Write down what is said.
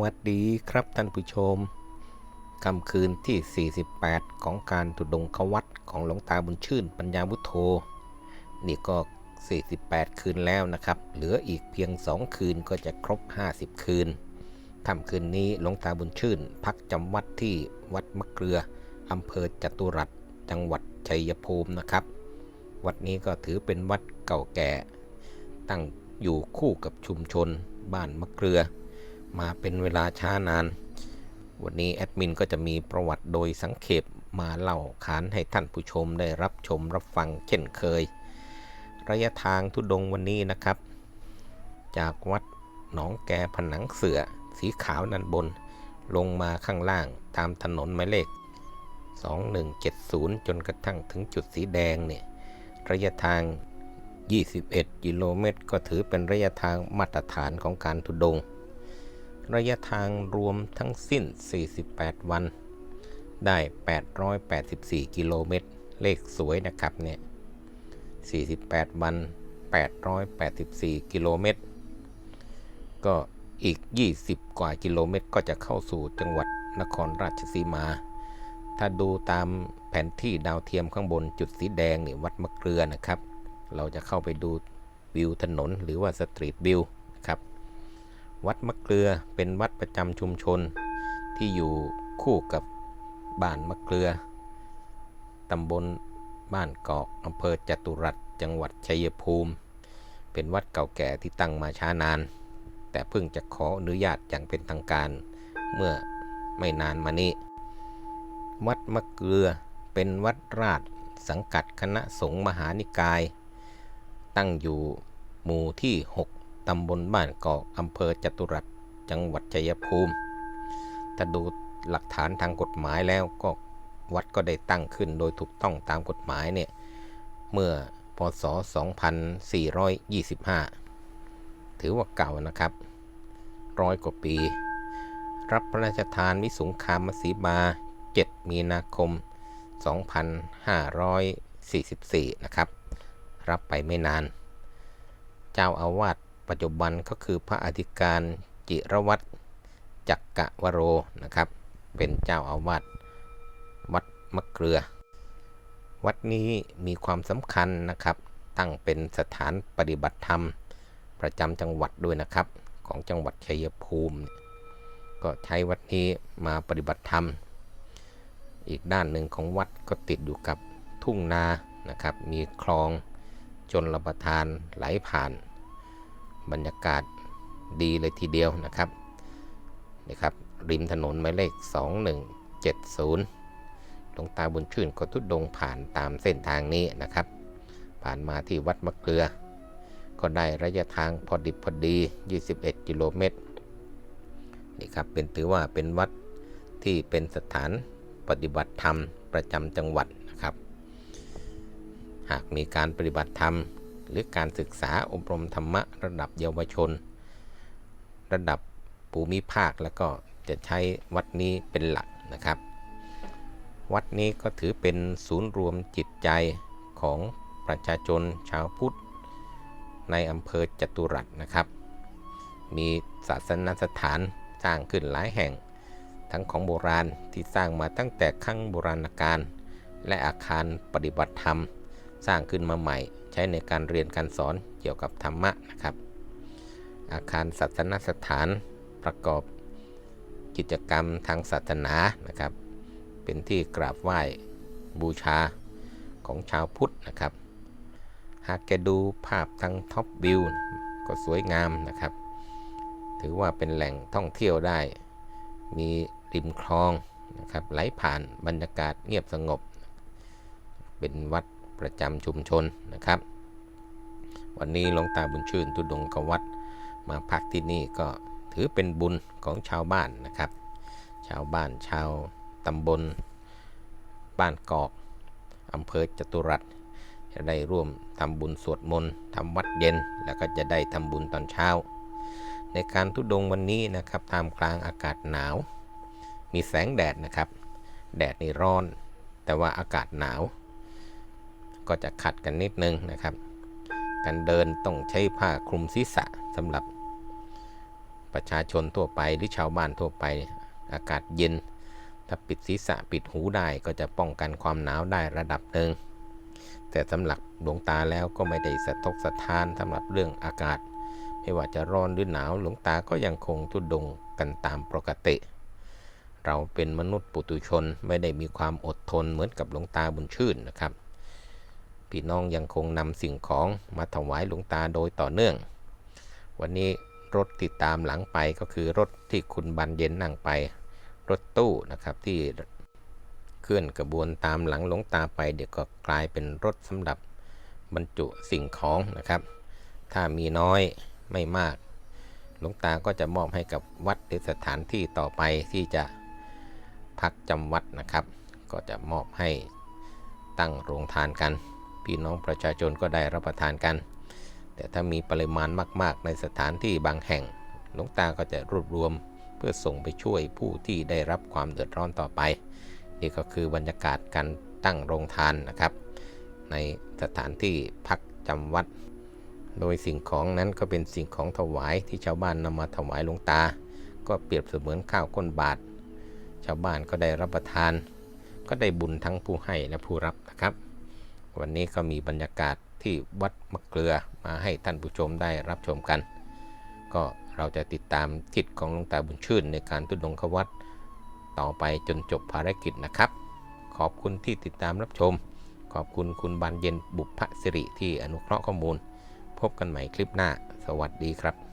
วัสดีครับท่านผู้ชมค่ำคืนที่ 48 ของการทุดงควัตของหลวงตาบุญชื่นปัญญาวุฒโธ นี่ก็ 48 คืนแล้วนะครับ เหลืออีกเพียง 2 คืนก็จะครบ 50 คืนค่ำคืนนี้หลวงตาบุญชื่น พักจำวัดที่วัดมะเกลืออำเภอจตุรัสจังหวัดชัยภูมินะครับ วัดนี้ก็ถือเป็นวัดเก่าแก่ ตั้งอยู่คู่กับชุมชนบ้านมะเกลือ มาเป็นเวลาช้านาน วันนี้แอดมินก็จะมีประวัติโดยสังเขปมาเล่าขานให้ท่านผู้ชมได้รับชมรับฟังเช่นเคย ระยะทางทุดงวันนี้นะครับ จากวัดหนองแกผนังเสือสีขาวนันบน ลงมาข้างล่างตามถนนหมายเลข 2170 จนกระทั่งถึงจุดสีแดงเนี่ยระยะทาง 21 กิโลเมตร ก็ถือเป็นระยะทางมาตรฐานของการทุดง ระยะทางรวมทั้งสิ้น 48 วัน ได้ 884 กิโลเมตร เลขสวยนะครับเนี่ย 48 วัน 884 กิโลเมตร ก็อีก 20 กว่ากิโลเมตร ก็จะเข้าสู่จังหวัดนครราชสีมา ถ้าดูตามแผนที่ดาวเทียมข้างบนจุดสีแดงนี่วัดมะเกลือนะครับ เราจะเข้าไปดูวิวถนนหรือว่าสตรีทวิวครับ วัดมะเกลือเป็นวัดประจำชุมชน ที่อยู่คู่กับบ้านมะเกลือ ตำบลบ้านเกาะอำเภอจตุรัสจังหวัดชัยภูมิ เป็นวัดเก่าแก่ที่ตั้งมาช้านาน แต่เพิ่งจะขออนุญาตอย่างเป็นทางการเมื่อไม่นานมานี้ วัดมะเกลือเป็นวัดราชสังกัดคณะสงฆ์มหานิกาย ตั้งอยู่หมู่ที่ 6 ตำบลบ้านเกาะอำเภอจตุรัสจังหวัดชัยภูมิ ถ้าดูหลักฐานทางกฎหมายแล้วก็วัดก็ได้ตั้งขึ้นโดยถูกต้องตามกฎหมายเนี่ยเมื่อพศ 2425 ถือว่าเก่านะครับร้อยกว่าปี รับพระราชทานวิสุงคามสีมา7 มีนาคม 2544 นะครับ รับไปไม่นาน เจ้าอาวาส ปัจจุบันก็คือพระอธิการจิรวัตรจักกะวโรนะครับ เป็นเจ้าอาวาสวัดมะเกลือ วัดนี้มีความสำคัญนะครับ ตั้งเป็นสถานปฏิบัติธรรม ประจำจังหวัดด้วยนะครับ ของจังหวัดชัยภูมิ ก็ใช้วัดนี้มาปฏิบัติธรรม อีกด้านหนึ่งของวัดก็ติดอยู่กับทุ่งนานะครับ มีคลองจนระประทานไหลผ่าน บรรยากาศดีเลยทีเดียวนะครับนี่ครับริมถนนหมายเลข 2170 หลวงตาบุญชื่นก็ทุดดงผ่านตามเส้นทางนี้นะครับ ผ่านมาที่วัดมะเกลือ ก็ได้ระยะทางพอดิบพอดี 21 กิโลเมตรนี่ครับเป็นถือว่าเป็นวัดที่เป็นสถานปฏิบัติธรรมประจำจังหวัดนะครับ หากมีการปฏิบัติธรรม หรือการศึกษาอบรมธรรมะระดับเยาวชน ระดับภูมิภาคแล้วก็จะใช้วัดนี้เป็นหลักนะครับ วัดนี้ก็ถือเป็นศูนย์รวมจิตใจของประชาชนชาวพุทธ ในอำเภอจตุรัสนะครับ มีศาสนสถานสร้างขึ้นหลายแห่ง ทั้งของโบราณที่สร้างมาตั้งแต่ครั้งโบราณกาลและอาคารปฏิบัติธรรม สร้างขึ้นมาใหม่ ใช้ในการเรียนการสอนเกี่ยวกับธรรมะนะครับ อาคารศาสนสถานประกอบกิจกรรมทางศาสนานะครับ เป็นที่กราบไหว้บูชาของชาวพุทธนะครับ หากแกดูภาพทางท็อปวิวก็สวยงามนะครับ ถือว่าเป็นแหล่งท่องเที่ยวได้ มีริมคลองนะครับไหลผ่านบรรยากาศเงียบสงบ เป็นวัด ประจำชุมชนนะครับ วันนี้หลวงตาบุญชื่นทุดงกวัดมาพักที่นี่ก็ถือเป็นบุญของชาวบ้านนะครับ ชาวบ้านชาวตำบล บ้านกอกอำเภอจตุรัสจะได้ร่วมทำบุญสวดมนต์ทำวัดเย็น แล้วก็จะได้ทำบุญตอนเช้า ในการทุดงวันนี้นะครับท่ามกลางอากาศหนาว มีแสงแดดนะครับ แดดนี่ร้อน แต่ว่าอากาศหนาว ก็จะขัดกันนิดนึงนะครับ การเดินต้องใช้ผ้าคลุมศีรษะสำหรับประชาชนทั่วไปหรือชาวบ้านทั่วไป อากาศเย็น ถ้าปิดศีรษะปิดหูได้ก็จะป้องกันความหนาวได้ระดับหนึ่งแต่สำหรับดวงตาแล้วก็ไม่ได้สะทกสะท้านสำหรับเรื่องอากาศ ไม่ว่าจะร้อนหรือหนาวหลวงตาก็ยังคงทุดดงกันตามปกติ เราเป็นมนุษย์ปุถุชนไม่ได้มีความอดทนเหมือนกับหลวงตาบุญชื่นนะครับ พี่น้องยังคงนำสิ่งของมาถวายหลวงตาโดยต่อเนื่อง วันนี้รถติดตามหลังไปก็คือรถที่คุณบันเย็นนั่งไป รถตู้นะครับที่เคลื่อนกระบวนตามหลังหลวงตาไป เดี๋ยวก็กลายเป็นรถสำหรับบรรจุสิ่งของนะครับ ถ้ามีน้อยไม่มาก หลวงตาก็จะมอบให้กับวัดหรือสถานที่ต่อไปที่จะพักจำวัดนะครับ ก็จะมอบให้ตั้งโรงทานกัน พี่น้องประชาชนก็ได้รับประทานกัน แต่ถ้ามีปริมาณมาก ๆ ในสถานที่บางแห่ง หลวงตาก็จะรวบรวมเพื่อส่งไปช่วยผู้ที่ได้รับความเดือดร้อนต่อไป นี่ก็คือบรรยากาศการตั้งโรงทานนะครับ ในสถานที่พักจำวัด โดยสิ่งของนั้นก็เป็นสิ่งของถวายที่ชาวบ้านนำมาถวายหลวงตา ก็เปรียบเสมือนข้าวก้นบาท ชาวบ้านก็ได้รับประทาน ก็ได้บุญทั้งผู้ให้และผู้รับนะครับ วันนี้ก็มีบรรยากาศที่วัดมะเกลือมาให้ท่านผู้ชมได้รับชมกัน ก็เราจะติดตามทิศของหลวงตาบุญชื่นในการทุดงควัดต่อไปจนจบภารกิจนะครับ ขอบคุณที่ติดตามรับชม ขอบคุณคุณบานเย็นบุพสิริที่อนุเคราะห์ข้อมูล พบกันใหม่คลิปหน้า สวัสดีครับ